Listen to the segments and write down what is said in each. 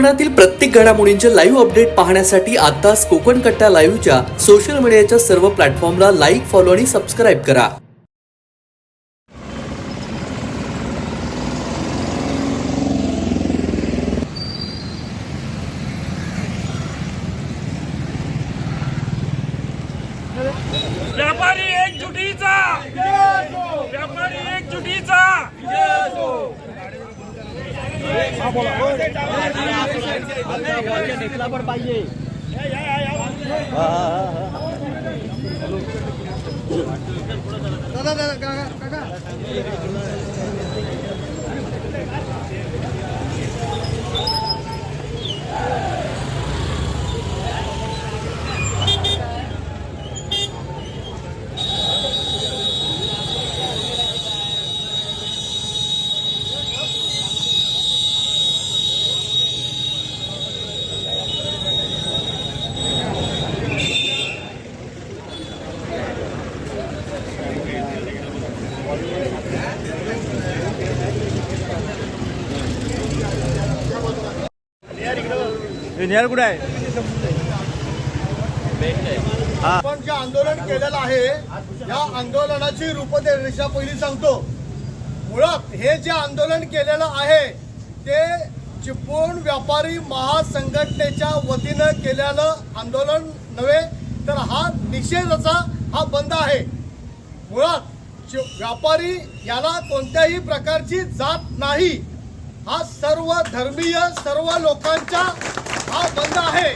कोकणातील प्रत्येक घडामोडींचे लाईव्ह अपडेट पाहण्यासाठी आताच कोकण कट्टा लाईव्हच्या सोशल मीडियाच्या सर्व प्लॅटफॉर्मला लाईक फॉलो आणि सबस्क्राईब करा. व्यापारी एकजुटीचा! व्यापारी एकजुटीचा! पण पाहिजे दादा दादा. काका निहार कुठे आहे? आपण जे आंदोलन केलेलं आहे. या आंदोलनाची रूपरेषा पहिली सांगतो. मुळात हे जे आंदोलन केलेलं आहे ते चिपळूण व्यापारी महासंघटनेच्या वतीनं केलेलं आंदोलन नव्हे तर हा निषेधाचा हा बंद आहे. मुळात व्यापारी याला कोणत्याही प्रकारची जात नाही हा सर्व धर्मीय सर्व लोकांचा हा बंद आहे.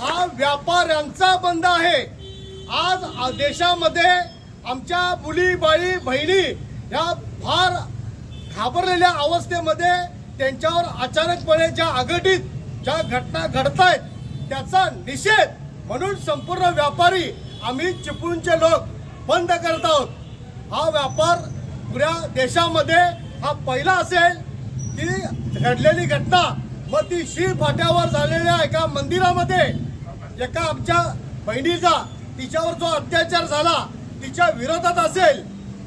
हा व्यापाऱ्यांचा बंद आहे. आज देशामध्ये आमच्या मुली बाळी बहिणी या फार घाबरलेल्या अवस्थेमध्ये त्यांच्यावर अचानकपणे ज्या अघटित ज्या घटना घडत आहेत त्याचा निषेध म्हणून संपूर्ण व्यापारी आम्ही चिपळूणचे लोक बंद करत आहोत. हा व्यापार पुऱ्या देशामध्ये हा पहिला असेल की घडलेली घटना. मग ती शीळ फाट्यावर झालेल्या एका मंदिरामध्ये एका आमच्या बहिणीचा तिच्यावर जो अत्याचार झाला तिच्या विरोधात असेल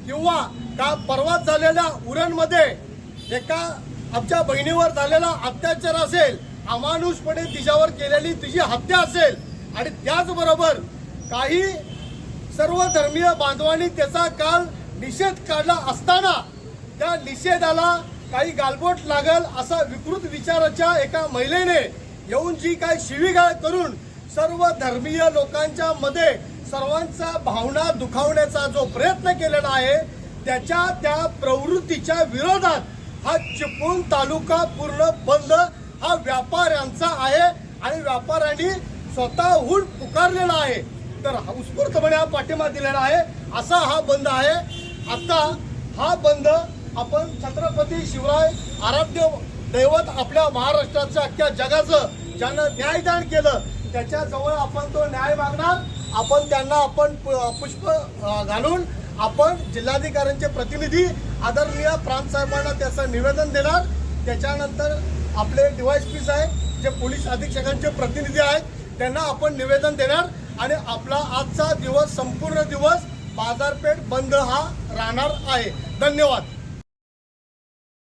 किंवा का परवाच झालेल्या उरणमध्ये एका आमच्या बहिणीवर झालेला अत्याचार असेल अमानुषपणे तिच्यावर केलेली तिची हत्या असेल आणि त्याचबरोबर काही सर्व धर्मीय बांधवांनी त्याचा काल निषेध काढला असताना त्या निषेधाला काही गालबोट लागल असा विकृत विचाराच्या एका महिलेने येऊन जी काही शिवीगाळ करून सर्व धर्मीय लोकांच्या मध्ये सर्वांचा भावना दुखावण्याचा जो प्रयत्न केलेला आहे त्याच्या त्या प्रवृत्तीच्या विरोधात हा चिपळूण तालुका पूर्ण बंद हा व्यापाऱ्यांचा आहे आणि व्यापाऱ्यांनी स्वतःहून पुकारलेला आहे. तर उत्स्फूर्तपणे हा पाठिंबा दिलेला आहे. असा हा बंद आहे. आता हा बंद आपण छत्रपती शिवराय आराध्य दैवत आपल्या महाराष्ट्राचं अख्ख्या जगाचं ज्यानं न्यायदान केलं त्याच्याजवळ आपण तो न्याय मागणार. आपण त्यांना आपण पुष्प घालून आपण जिल्हाधिकाऱ्यांचे प्रतिनिधी आदरणीय प्रांतसाहेबांना त्याचं निवेदन देणार. त्याच्यानंतर आपले पी साहेब जे पोलीस अधीक्षकांचे प्रतिनिधी आहेत त्यांना आपण निवेदन देणार. आणि आपला आजचा दिवस संपूर्ण दिवस बाजारपेठ बंद हा राहणार आहे. धन्यवाद.